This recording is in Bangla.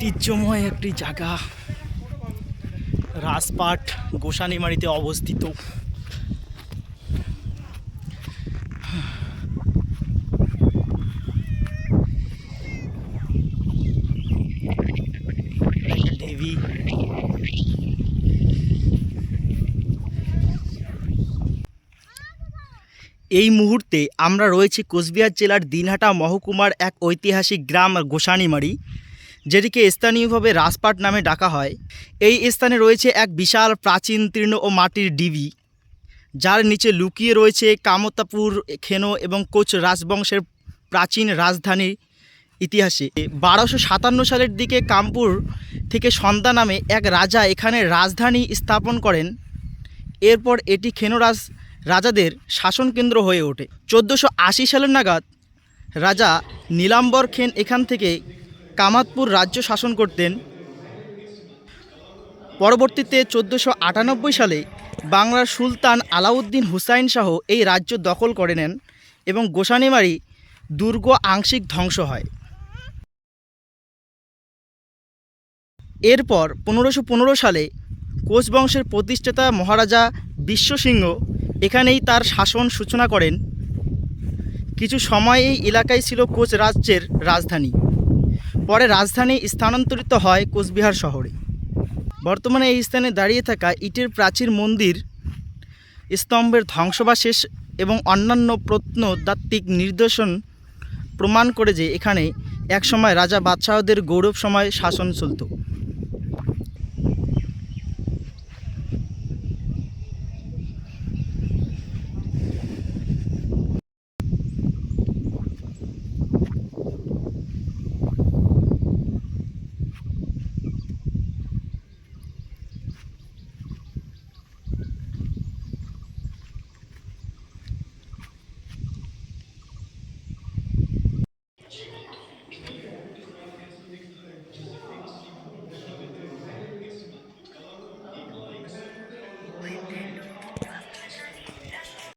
ঐতিহ্যময় একটি জায়গা। রাজপাট গোসানিমারিতে অবস্থিত। এই মুহূর্তে আমরা রয়েছি কোচবিহার জেলার দিনহাটা মহকুমার এক ঐতিহাসিক গ্রাম গোসানিমারি যেটিকে স্থানীয়ভাবে রাজপাট নামে ডাকা হয়। এই স্থানে রয়েছে এক বিশাল প্রাচীন তৃণ ও মাটির ডিবি। যার নিচে লুকিয়ে রয়েছে কামতাপুর, খেনো এবং কোচ রাজবংশের প্রাচীন রাজধানীর ইতিহাসে। বারোশো সাতান্ন সালের দিকে কামপুর থেকে সন্ধ্যা নামে এক রাজা এখানে রাজধানী স্থাপন করেন। এরপর এটি খেনোরাজ রাজাদের শাসন কেন্দ্র হয়ে ওঠে। চোদ্দোশো আশি সালের নাগাদ রাজা নীলাম্বর খেন এখান থেকে কামাতপুর রাজ্য শাসন করতেন। পরবর্তীতে চোদ্দোশো আটানব্বই সালে বাংলার সুলতান আলাউদ্দিন হুসাইন শাহ এই রাজ্য দখল করে নেন এবং গোসানিমারি দুর্গ আংশিক ধ্বংস হয়। এরপর পনেরোশো পনেরো সালে কোচ বংশের প্রতিষ্ঠাতা মহারাজা বিশ্বসিংহ এখানেই তার শাসন সূচনা করেন। কিছু সময় এই এলাকায় ছিল কোচ রাজ্যের রাজধানী। পরে রাজধানী স্থানান্তরিত হয় কোচবিহার শহরে। বর্তমানে এই স্থানে দাঁড়িয়ে থাকা ইটের প্রাচীর মন্দির স্তম্ভের ধ্বংসবাশেষ এবং অন্যান্য প্রত্নতাত্ত্বিক নির্দেশন প্রমাণ করে যে এখানে একসময় রাজা বাদশাহদের গৌরব সময় শাসন চলত।